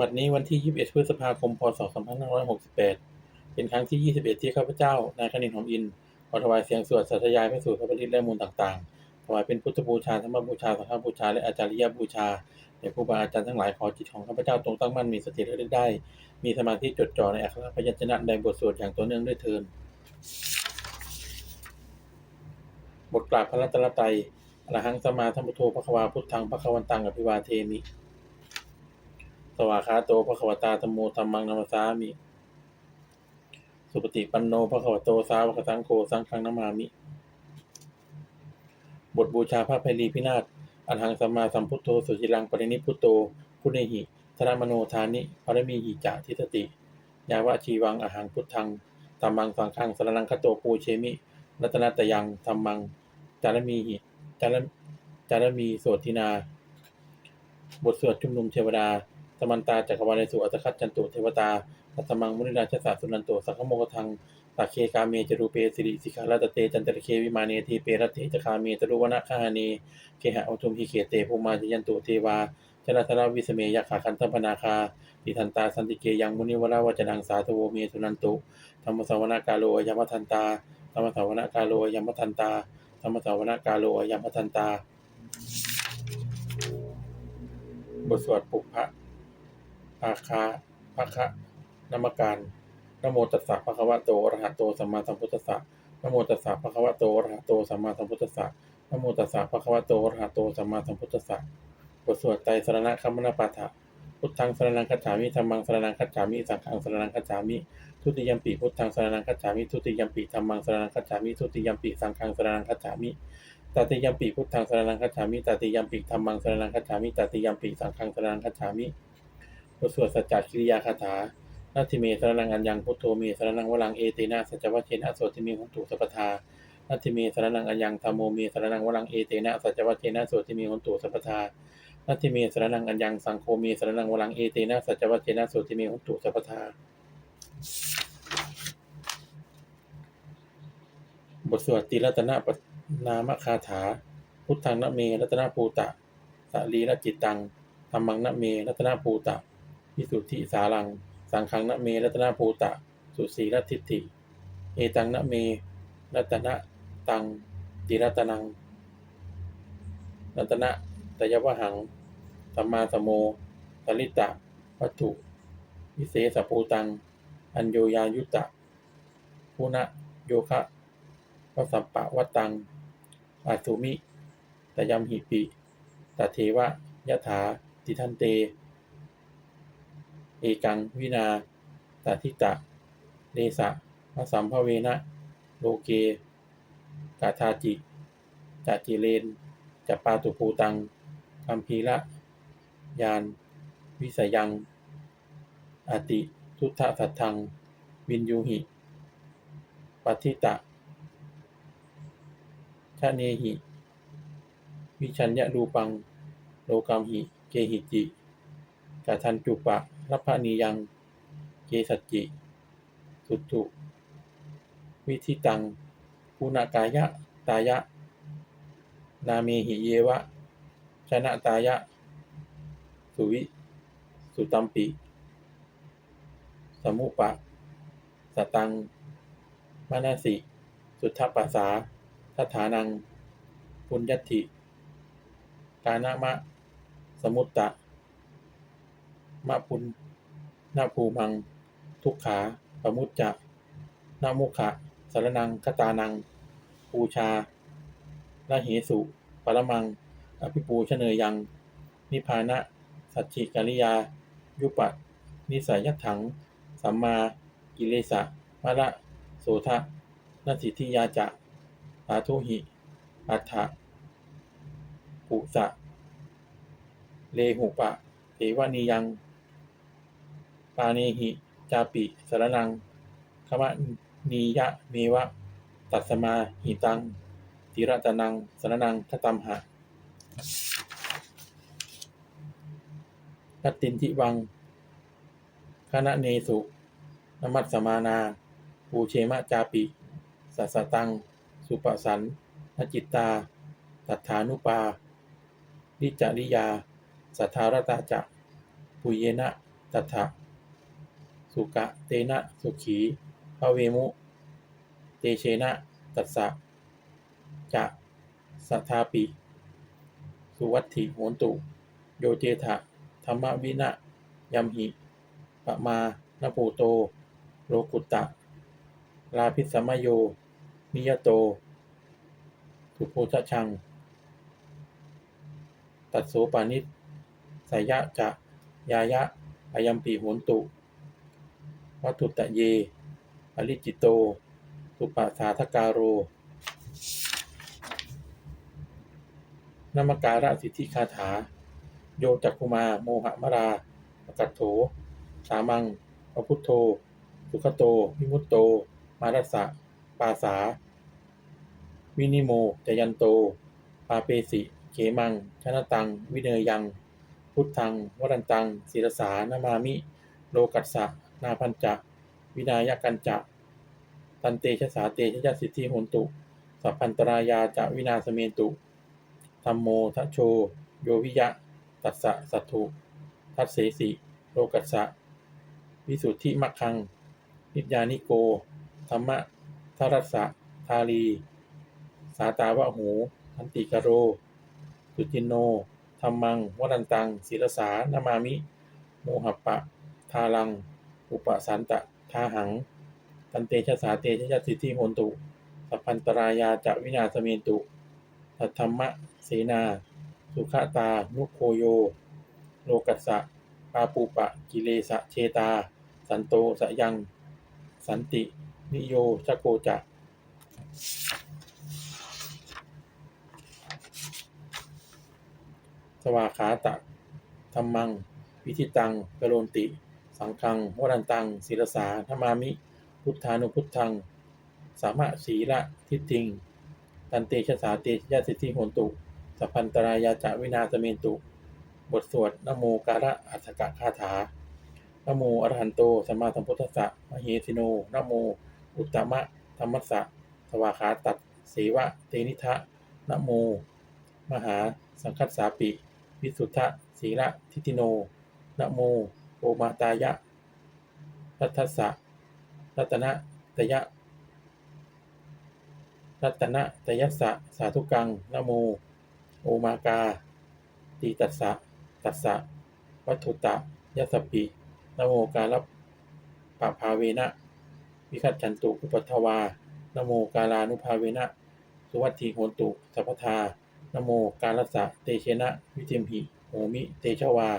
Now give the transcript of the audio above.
บัดนี้วันที่ 21 พฤษภาคม พศ 2568 เป็นครั้งที่ 21 ที่ข้าพเจ้า นายคณินหอมอินขอถวายเสียงสวดสัตยายพระสูตรพระปริตและมูลต่างๆ ถวายเป็นพุทธบูชา ธรรมบูชา สังฆบูชา และอาจาริยบูชาแด่ครูบาอาจารย์ทั้งหลายขอจิตของข้าพเจ้าตรงตั้งมั่นมีสติระลึกได้ มีสมาธิจดจ่อในอักขรพยัญชนะในบทสวดอย่างต่อเนื่องด้วยเทินบทกราบพระรัตนตรัยอรหังสมมาสัมพุทพระควาพุทธังพระควันตังอภิวาเทมิ วากขาโตพระควตาธรรมโมธรรมังนัมสามิ สุปฏิปันโนพระควโตสาวกสังโฆสังฆังนามามิ บทบูชาพระไพรีพินาศอรหังสัมมาสัมพุทโธสุจิรังปรินิพุโตพุเนหิธนมโนทานิปรมีหิจาทิสติ ยาวะชีวังอาหังพุทธังธรรมังสังฆังสรนังคโตปูเชมิ รัตนตยังธรรมัง จารมีหิจารจารมีโสตินา บทสวดชุมนุมเทวดา มันตาจักรวาลสุอัตคัจจันตุเทวตาตัสมังมุนิราชสาสุนันโตสังฆโมกทังตักเคกาเมจรูเปสิริสิกาลตเตจันตระเควิมาเนทีเปรตเจคาเมจรุวนาคาเนเคหะอุทุมหิเขเตภูมาจยันตุเทวาชนะทราวิสเมยขาคันธปนาคาปิทันตาสันติเกยังมุนิวราวจนังสาธโวเมสุนันตุธรรมสวนาการโลยมทันตาธรรมสวนาการโลยมทันตาธรรมสวนาการโลยมทันตา บทสวดปุพพะ ภาคาภาคะนามการนโมตัสสะภะคะวะโตอะระหะโตสัมมาสัมพุทธัสสะนโมตัสสะภะคะวะโตอะระหะโตสัมมาสัมพุทธัสสะนโมตัสสะภะคะวะโตอะระหะโตสัมมาสัมพุทธัสสะบทสวดไตรสรณคัมมนาปาฐะพุทธังสรณังคัจฉามิธัมมังสรณังคัจฉามิสังฆังสรณังคัจฉามิทุติยัมปิพุทธังสรณังคัจฉามิทุติยัมปิธัมมังสรณังคัจฉามิทุติยัมปิสังฆังสรณังคัจฉามิตติยัมปิพุทธังสรณังคัจฉามิตติยัมปิธัมมังสรณังคัจฉามิตติยัมปิสังฆังสรณังคัจฉามิ บทสวดสัจจกิริยาคาถานาทิเมสรณังอัญญังพุทโธเมสรณังวรังเอเตนะสัจวัชเชนะโสติเมหุนตุสัพทานาทิเมสรณังอัญญังธรรมโมเมสรณังวรังเอเตนะสัจวัชเชนะโสติเมหุนตุสัพทานาทิเมสรณังอัญญังสังโฆเมสรณังวรังเอเตนะสัจวัชเชนะโสติเมหุนตุสัพทาบทสวดติรัตนปนามคาถา พุทธังนเมรัตนภูตะสลีรจิตตังธรรมังนเมรัตนภูตะ วิสุทธิสารัง สังฆังนะเมรัตนภูตะ สุสีรทิฏฐิ เอตังนะเม รัตนะตังติรัตนัง รัตนะตยวหัง สัมมาสมโมสลิตะ วัตถุ วิเศษภูตัง อัญโยยายุตะพุนะโยคะวสัมปะวัตัง อาสุมิตยมหิปิตเทวะยะถาติทันเต เอกังวินาตทิตะเดสะมะสัมภเวนะ โลเกกาธาจิจัจิเลนจัปปาตุภูตังคัมพีระ ยาน วิสยัง อติ ทุตถะสัทธัง วินยูหิปัทิตะชะเนหิ วิชัญญะรูปัง โลกัมหิ เกหิจิ กาทันจุปะรัพพนียังเกสัจจิ สุตุวิธิตังปุณากายะ ตายะ นาเมหิเยวะ ชนะตายะ สุวิ สุตัมปิ สมุปะ สตังมานาสิ สุทธปัสสาทัฐานัง ปุญญติ กานามะ สมุตตะ มะปุณนาภูมัง ทุกขาปมุจจะนามุขะสารนังคตานัง ปูชาละเหสุ ปรมัง อภิปูชเนยยัง นิพานะ สัจจิกริยา ยุปะ นิสัยยัตถัง สัมมา กิเลสะมะระโสทะนสิทธิยาจะสาธุหิ อัฏฐะปุสะ เลหุปะเทวานียัง ปาเนหิจาปิสรนังขมะนียะเมวะ ตัสมาหิตังติระตนังสรนังคตัมหะกัตตินทิวังคณะเนสุนมัสสมานาปูเชมะจาปิสัสตัง สุปสันนจิตตา ตัฐานุปานิจจริยา สัทธารตาจะปุเยนะ ตัทธะ สุกะเตนะสุขีพระเวมุ เตเชนะ ตัสสะจะสัทธาปิ สุวัตถิโหนตุ โยเจทะธรรมวินะยัมหิปะมานภูโต โลกุตตะลาภิสมโย นิยโต สุโพชชัง ตัดโสปานิสสยะจะ ยายะอายัมปีโหนตุ วัตถุตะเย อริจิโตสุปาสาทการโรนามการะสิทธิคาถา โยจักคุมา โมหะมราปกัตโถ สามังพระพุทโธ สุขโตวิมุตโต มารัสสะปาสา วินิโมจยันโต ปาเปสิ เขมัง ชนะตัง วิเนยยัง พุทธัง วรันตัง ศิรสานามามิ โลกัสสะ นาพันจะวินายกันจะตันเตชะสาเตชะยสิทธิโหนตุ สัพพันตรายาจะวินาสเมนตุธรรมโมทัชโช โยวิยะ ตัสสะสัตถุ ทัสเสสิ โลกัสสะ วิสุทธิมัคคัง นิจญานิโก ธรรมะทรัสสะ ทาลี สาตาวะหูอันติกโร สุจินโน ธรรมัง วรันตัง ศิรสานามามิ โมหัปปะ ทาลัง อุปสันตะทาหัง ตันเตชะสาเตชะยะสิทธิโหนตุสัพพันตรายาจะวินาสเมนตุสัทธรรมะเสนา สุขตา นุโคโย โลกัสสะปาปูปะ กิเลสะเชตา สันโตสะยัง สันติ นิโยชโกจะสวาขาตะธรรมัง วิธิตังกโลนติ สังฆังวรันตังศิรสาธมามิ พุทธานุพุทธัง สามะสีละทิฏฐิง ตันเตชะสาเตชะยสิทธิโหนตุสัพพันตรายาจะวินาสเมนตุ บทสวดนโมการะอัสกะคาถานโมอรหันโตสัมมาสัมพุทธัสสะมะเหสิโนนโม อุตตมะธรรมัสสะสวาขาตัดเสวะเตนิทะนโม มหาสังคัสสาปิ วิสุทธะศีละทิติโนนโม โอมาตายะรัตทัสะรัตนะตยะรัตนะตยัสะสาธุกังนโมโอมากาตีตัสสะตัสสะวัตถุตะยัสปินโมกาลปะภาเวนะวิคัจฉันตุอุปัฏฐวานโมกาลานุภาเวนะสุวัตถิโหนตุสัพพทานโมกาลัสสะเตเชนะ วิเทมหิโหมิ เตชะวา